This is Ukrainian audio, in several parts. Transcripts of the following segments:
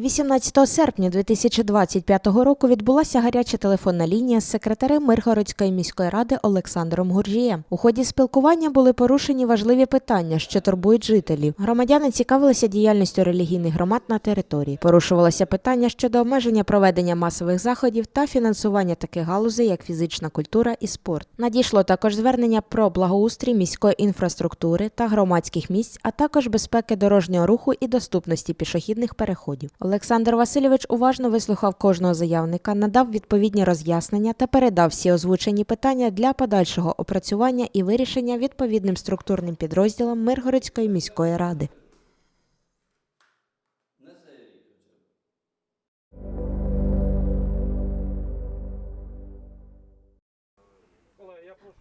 18 серпня 2025 року відбулася гаряча телефонна лінія з секретарем Миргородської міської ради Олександром Гуржієм. У ході спілкування були порушені важливі питання, що турбують жителів. Громадяни цікавилися діяльністю релігійних громад на території. Порушувалося питання щодо обмеження проведення масових заходів та фінансування таких галузей, як фізична культура і спорт. Надійшло також звернення про благоустрій міської інфраструктури та громадських місць, а також безпеки дорожнього руху і доступності пішохідних переходів. Олександр Васильович уважно вислухав кожного заявника, надав відповідні роз'яснення та передав всі озвучені питання для подальшого опрацювання і вирішення відповідним структурним підрозділам Миргородської міської ради.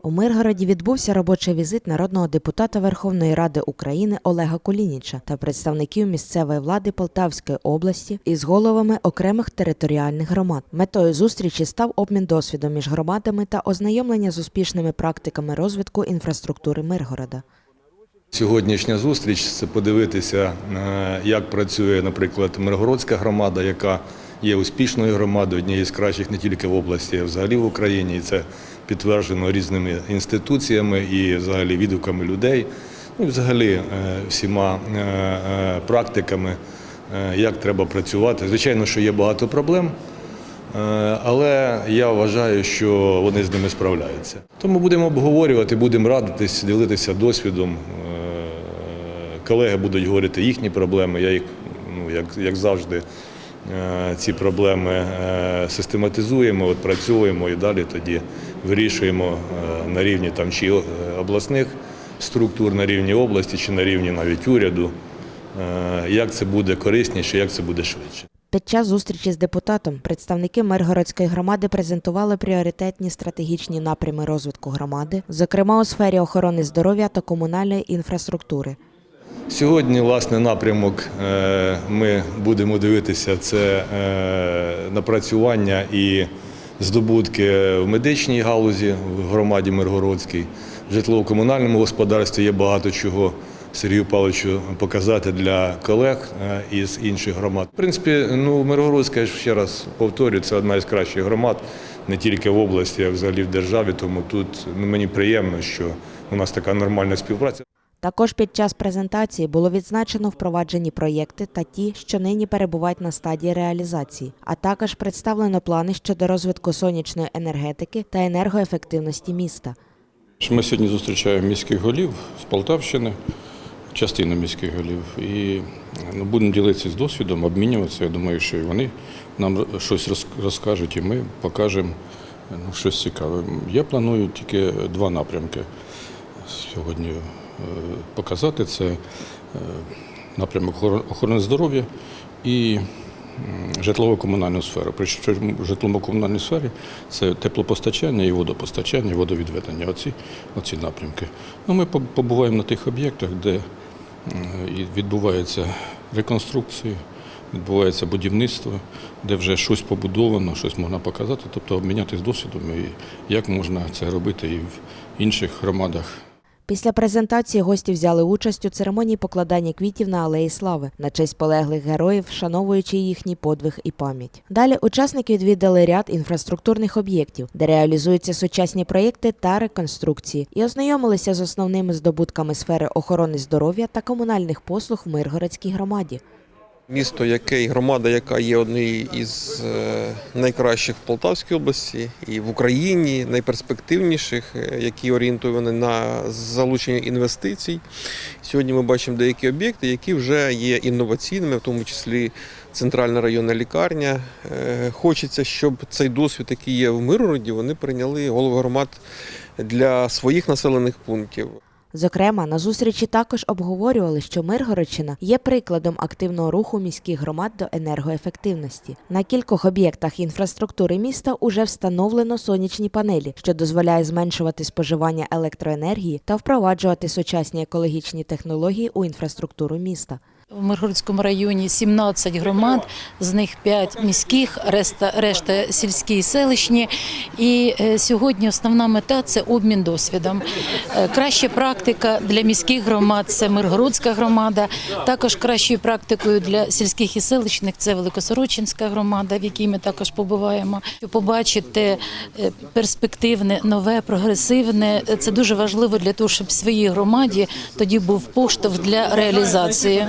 У Миргороді відбувся робочий візит народного депутата Верховної Ради України Олега Кулініча та представників місцевої влади Полтавської області із головами окремих територіальних громад. Метою зустрічі став обмін досвідом між громадами та ознайомлення з успішними практиками розвитку інфраструктури Миргорода. Сьогоднішня зустріч це подивитися, е, як працює, наприклад, Миргородська громада, яка є успішною громадою, однією з кращих не тільки в області, а взагалі в Україні. І це підтверджено різними інституціями і взагалі відгуками людей, ну і взагалі е, всіма е, е, практиками, як треба працювати. Звичайно, що є багато проблем. Але я вважаю, що вони з ними справляються. Тому будемо обговорювати, будемо радитись, ділитися досвідом. Колеги будуть говорити їхні проблеми. Я їх, ну як, як завжди, ці проблеми е, систематизуємо, от працюємо і далі тоді вирішуємо е, на рівні там чи е, обласних структур, на рівні області, чи на рівні навіть уряду, е, як це буде корисніше, як це буде швидше. Під час зустрічі з депутатом представники Миргородської громади презентували пріоритетні стратегічні напрями розвитку громади, зокрема у сфері охорони здоров'я та комунальної інфраструктури. Сьогодні, власне, напрямок е, ми будемо дивитися це е, напрацювання і здобутки в медичній галузі в громаді Миргородській. В житлово-комунальному господарстві є багато чого Сергію Павловичу показати для колег е, із інших громад. В принципі, ну Миргородська, я ще раз повторюю, це одна із кращих громад не тільки в області, а взагалі в державі. Тому тут ну, мені приємно, що у нас така нормальна співпраця. Також під час презентації було відзначено впроваджені проєкти та ті, що нині перебувають на стадії реалізації, а також представлено плани щодо розвитку сонячної енергетики та енергоефективності міста. Ми сьогодні зустрічаємо міських голів з Полтавщини, частину міських голів, і ну, будемо ділитися з досвідом, обмінюватися. Я думаю, що і вони нам щось роз- розкажуть, і ми покажемо ну, щось цікаве. Я планую тільки два напрямки сьогодні показати. Це е, напрямок охорони здоров'я і житлово-комунальну сферу. Причому в житлово-комунальній сфері це теплопостачання і водопостачання, і водовідведення. Оці, оці напрямки. Ну, ми побуваємо на тих об'єктах, де відбуваються реконструкції, відбувається будівництво, де вже щось побудовано, щось можна показати, тобто обмінятися досвідом і як можна це робити і в інших громадах. Після презентації гості взяли участь у церемонії покладання квітів на алеї слави на честь полеглих героїв, вшановуючи їхній подвиг і пам'ять. Далі учасники відвідали ряд інфраструктурних об'єктів, де реалізуються сучасні проєкти та реконструкції, і ознайомилися з основними здобутками сфери охорони здоров'я та комунальних послуг в Миргородській громаді. Місто, яке і громада, яка є однією із е, найкращих в Полтавській області і в Україні, найперспективніших, е, які орієнтовані на залучення інвестицій. Сьогодні ми бачимо деякі об'єкти, які вже є інноваційними, в тому числі центральна районна лікарня. Е, Хочеться, щоб цей досвід, який є в Миргороді, вони прийняли голови громад для своїх населених пунктів. Зокрема, на зустрічі також обговорювали, що Миргородщина є прикладом активного руху міських громад до енергоефективності. На кількох об'єктах інфраструктури міста уже встановлено сонячні панелі, що дозволяє зменшувати споживання електроенергії та впроваджувати сучасні екологічні технології у інфраструктуру міста. В Миргородському районі 17 громад, з них 5 міських, решта, решта сільські і селищні. І е, сьогодні основна мета це обмін досвідом. Е, Краща практика для міських громад це Миргородська громада. Також кращою практикою для сільських і селищних це Великосорочинська громада, в якій ми також побуваємо. Побачити е, перспективне, нове, прогресивне. Це дуже важливо для того, щоб в своїй громаді тоді був поштовх для реалізації.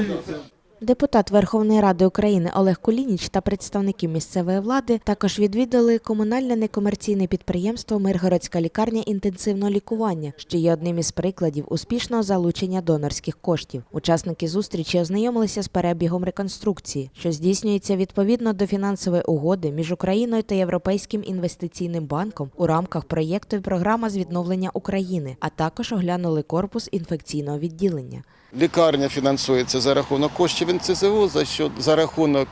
Депутат Верховної Ради України Олег Кулініч та представники місцевої влади також відвідали комунальне некомерційне підприємство Миргородська лікарня інтенсивного лікування, що є одним із прикладів успішного залучення донорських коштів. Учасники зустрічі ознайомилися з перебігом реконструкції, що здійснюється відповідно до фінансової угоди між Україною та Європейським інвестиційним банком у рамках проєкту Програма з відновлення України, а також оглянули корпус інфекційного відділення. Лікарня фінансується за рахунок коштів НЦЗУ, за, що, за рахунок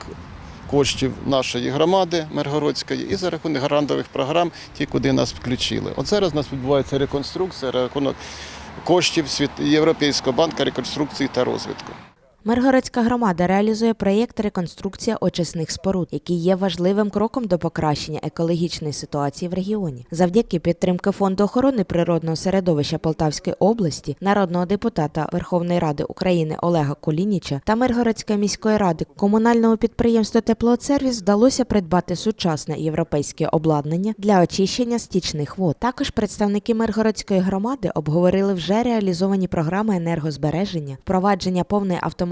коштів нашої громади Миргородської і за рахунок грантових програм, ті, куди нас включили. От зараз у нас відбувається реконструкція, рахунок коштів Європейського банку реконструкції та розвитку. Миргородська громада реалізує проєкт реконструкція очисних споруд, який є важливим кроком до покращення екологічної ситуації в регіоні. Завдяки підтримки фонду охорони природного середовища Полтавської області, народного депутата Верховної Ради України Олега Колініча та Миргородської міської ради комунальному підприємству Теплоотсервіс вдалося придбати сучасне європейське обладнання для очищення стічних вод. Також представники Миргородської громади обговорили вже реалізовані програми енергозбереження, впровадження повної автоматизації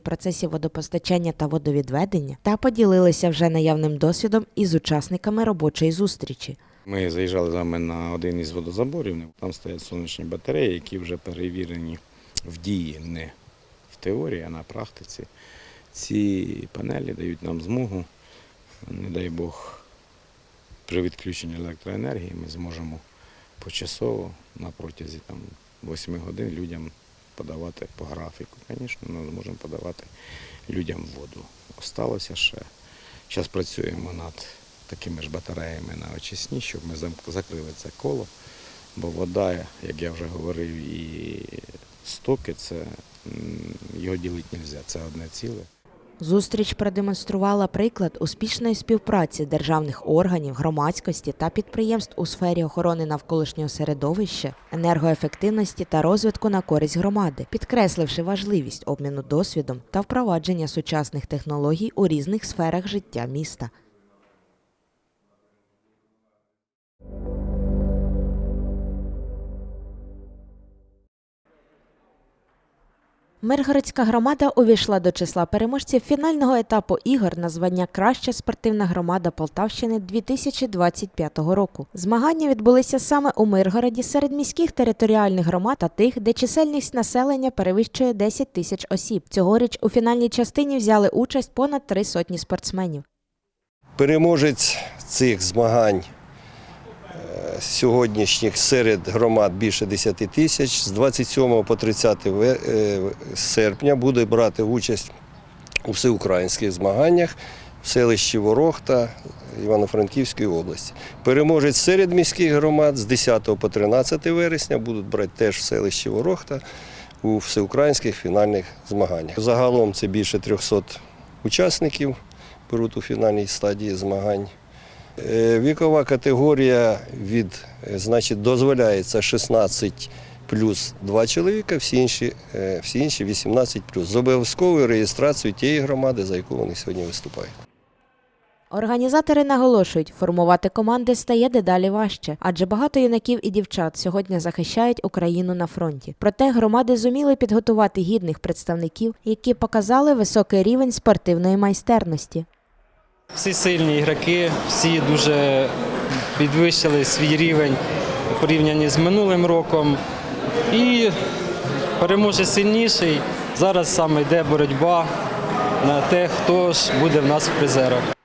процесів водопостачання та водовідведення та поділилися вже наявним досвідом із учасниками робочої зустрічі. Ми заїжджали з вами на один із водозаборів. Там стоять сонячні батареї, які вже перевірені в дії, не в теорії, а на практиці. Ці панелі дають нам змогу, не дай Бог, при відключенні електроенергії ми зможемо почасово на протязі там, 8 годин людям подавати по графіку. Звісно, ми можемо подавати людям воду. Осталося ще. Зараз працюємо над такими ж батареями на очисні, щоб ми закрили це коло. Бо вода, як я вже говорив, і стоки, це його ділити не можна, це одне ціле. Зустріч продемонструвала приклад успішної співпраці державних органів, громадськості та підприємств у сфері охорони навколишнього середовища, енергоефективності та розвитку на користь громади, підкресливши важливість обміну досвідом та впровадження сучасних технологій у різних сферах життя міста. Миргородська громада увійшла до числа переможців фінального етапу ігор на звання Краща спортивна громада Полтавщини 2025 року. Змагання відбулися саме у Миргороді серед міських територіальних громад та тих, де чисельність населення перевищує 10 тисяч осіб. Цьогоріч у фінальній частині взяли участь понад три сотні спортсменів. Переможець цих змагань сьогоднішніх серед громад більше 10 тисяч. З 27 по 30 е, серпня буде брати участь у всеукраїнських змаганнях в селищі Ворохта Івано-Франківської області. Переможець серед міських громад з 10 по 13 вересня будуть брати теж в селищі Ворохта у всеукраїнських фінальних змаганнях. Загалом це більше 300 учасників беруть у фінальній стадії змагань. Е, Вікова категорія від, е, значить, дозволяється 16 плюс 2 чоловіка, всі інші, е, всі інші 18 плюс. З обов'язковою реєстрацією тієї громади, за яку вони сьогодні виступають. Організатори наголошують, формувати команди стає дедалі важче, адже багато юнаків і дівчат сьогодні захищають Україну на фронті. Проте громади зуміли підготувати гідних представників, які показали високий рівень спортивної майстерності. Всі сильні ігроки, всі дуже підвищили свій рівень порівняно з минулим роком. І переможе сильніший. Зараз саме йде боротьба на те, хто ж буде в нас в призерах.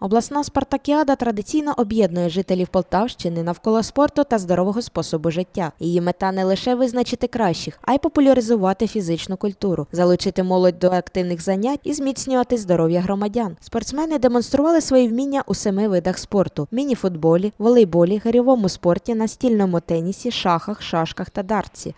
Обласна спартакіада традиційно об'єднує жителів Полтавщини навколо спорту та здорового способу життя. Її мета не лише визначити кращих, а й популяризувати фізичну культуру, залучити молодь до активних занять і зміцнювати здоров'я громадян. Спортсмени демонстрували свої вміння у семи видах спорту: мініфутболі, волейболі, гирьовому спорті, настільному тенісі, шахах, шашках та дартсі.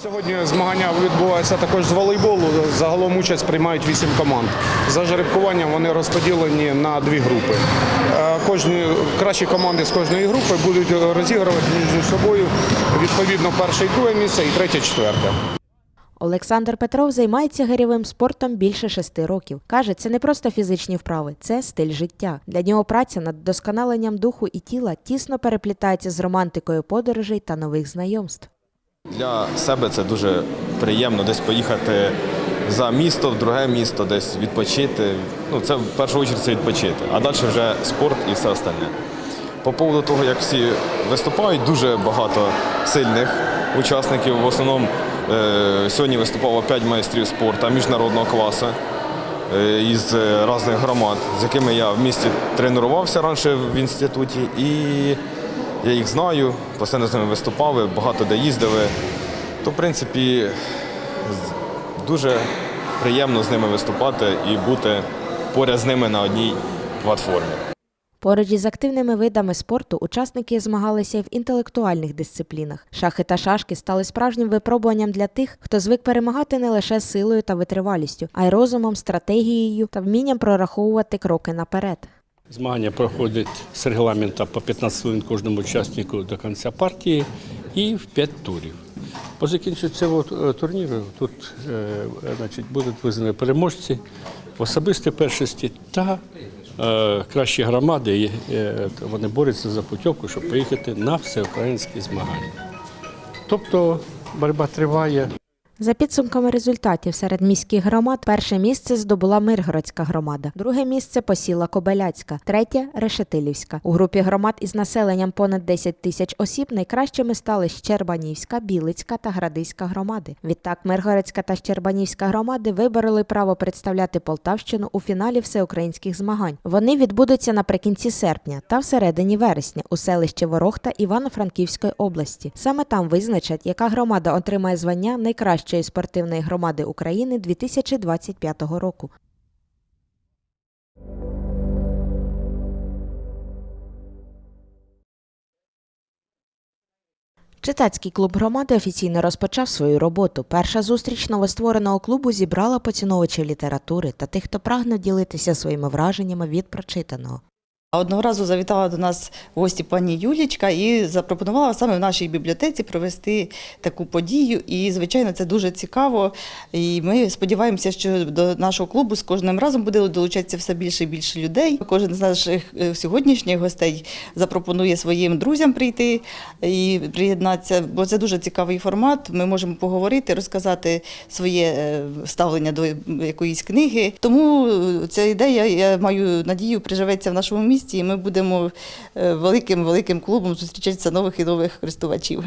Сьогодні змагання відбуваються також з волейболу. Загалом участь приймають вісім команд. За жеребкуванням вони розподілені на дві групи. Е, Кожні кращі команди з кожної групи будуть розігрувати між собою відповідно перше і друге місце, і третє, четверте. Олександр Петров займається гирьовим спортом більше шести років. Каже, це не просто фізичні вправи, це стиль життя. Для нього праця над вдосконаленням духу і тіла тісно переплітається з романтикою подорожей та нових знайомств. Для себе це дуже приємно десь поїхати за місто, в друге місто, десь відпочити. Ну, це в першу чергу це відпочити, а далі вже спорт і все остальне. По поводу того, як всі виступають, дуже багато сильних учасників. В основному е, сьогодні виступало 5 майстрів спорту міжнародного класу е, із різних громад, з якими я в місті тренувався раніше в інституті. І я їх знаю, постійно з ними виступали, багато де їздили. То, в принципі, дуже приємно з ними виступати і бути поряд з ними на одній платформі. Поруч із активними видами спорту учасники змагалися й в інтелектуальних дисциплінах. Шахи та шашки стали справжнім випробуванням для тих, хто звик перемагати не лише силою та витривалістю, а й розумом, стратегією та вмінням прораховувати кроки наперед. Змагання проходять з регламента по 15 хвилин кожному учаснику до кінця партії і в 5 турів. По закінченню цього е, турніру тут е, значить, будуть визнані переможці в особистій першості та е, кращі громади. е, Вони борються за путівку, щоб поїхати на всеукраїнські змагання. Тобто боротьба триває. За підсумками результатів серед міських громад перше місце здобула Миргородська громада, друге місце посіла Кобеляцька, третє Решетилівська. У групі громад із населенням понад 10 тисяч осіб найкращими стали Щербанівська, Білицька та Градиська громади. Відтак Миргородська та Щербанівська громади вибороли право представляти Полтавщину у фіналі всеукраїнських змагань. Вони відбудуться наприкінці серпня та всередині вересня у селищі Ворохта Івано-Франківської області. Саме там визначать, яка громада отримає звання найкращої спортивної громади України 2025 року. Читацький клуб громади офіційно розпочав свою роботу. Перша зустріч новоствореного клубу зібрала поціновувачів літератури та тих, хто прагне ділитися своїми враженнями від прочитаного. Одного разу завітала до нас в гості пані Юлічка і запропонувала саме в нашій бібліотеці провести таку подію. І, звичайно, це дуже цікаво. І ми сподіваємося, що до нашого клубу з кожним разом буде долучатися все більше і більше людей. Кожен з наших е, сьогоднішніх гостей запропонує своїм друзям прийти і приєднатися, бо це дуже цікавий формат. Ми можемо поговорити, розказати своє е, ставлення до якоїсь книги. Тому е, ця ідея, я маю надію, приживеться в нашому місті, і ми будемо е, великим великим клубом зустрічатися нових і нових користувачів.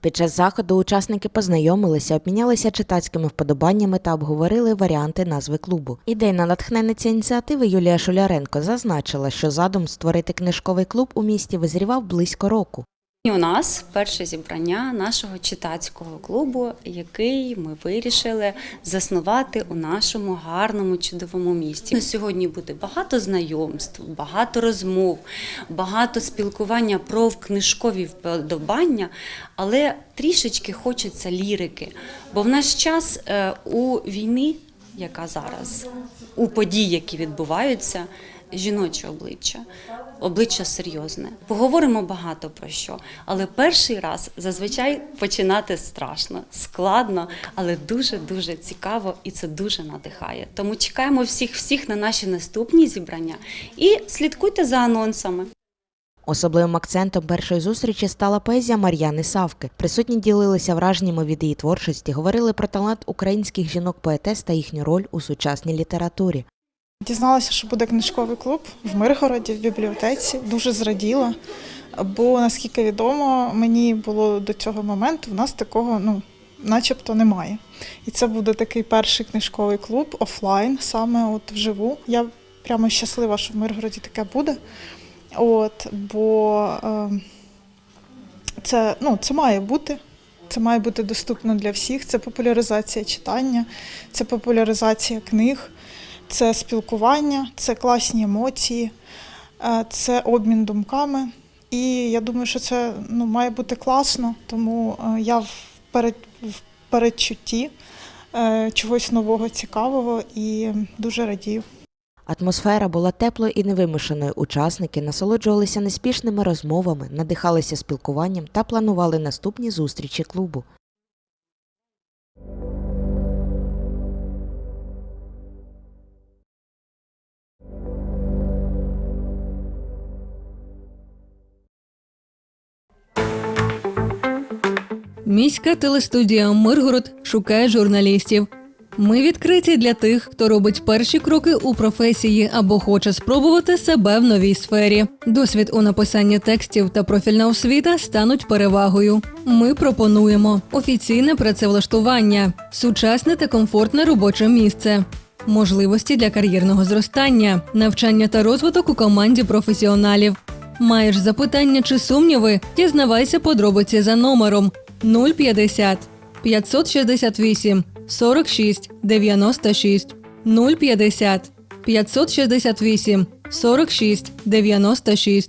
Під час заходу учасники познайомилися, обмінялися читацькими вподобаннями та обговорили варіанти назви клубу. Ідейна натхненниця ініціативи Юлія Шуляренко зазначила, що задум створити книжковий клуб у місті визрівав близько року. У нас перше зібрання нашого читацького клубу, який ми вирішили заснувати у нашому гарному чудовому місті. На сьогодні буде багато знайомств, багато розмов, багато спілкування про книжкові вподобання, але трішечки хочеться лірики. Бо в наш час е, у війни, яка зараз, у подій, які відбуваються, жіноче обличчя, обличчя серйозне. Поговоримо багато про що, але перший раз зазвичай починати страшно, складно, але дуже дуже цікаво і це дуже надихає. Тому чекаємо всіх всіх на наші наступні зібрання і слідкуйте за анонсами. Особливим акцентом першої зустрічі стала поезія Мар'яни Савки. Присутні ділилися враженнями від її творчості, говорили про талант українських жінок-поетес та їхню роль у сучасній літературі. Дізналася, що буде книжковий клуб в Миргороді, в бібліотеці. Дуже зраділа. Бо, наскільки відомо, мені було до цього моменту, в нас такого, ну, начебто немає. І це буде такий перший книжковий клуб офлайн, саме от вживу. Я прямо щаслива, що в Миргороді таке буде. От, бо е, це, ну, це має бути. Це має бути доступно для всіх. Це популяризація читання, це популяризація книг, це спілкування, це класні емоції, е, це обмін думками. І я думаю, що це ну, має бути класно, тому е, я в, перед, в передчутті е, чогось нового, цікавого і дуже радію. Атмосфера була теплою і невимушеною. Учасники насолоджувалися неспішними розмовами, надихалися спілкуванням та планували наступні зустрічі клубу. Міська телестудія Миргород шукає журналістів. Ми відкриті для тих, хто робить перші кроки у професії або хоче спробувати себе в новій сфері. Досвід у написанні текстів та профільна освіта стануть перевагою. Ми пропонуємо офіційне працевлаштування, сучасне та комфортне робоче місце. Можливості для кар'єрного зростання, навчання та розвиток у команді професіоналів. Маєш запитання чи сумніви? Дізнавайся подробиці за номером 050 568 46 96 050 568 46 96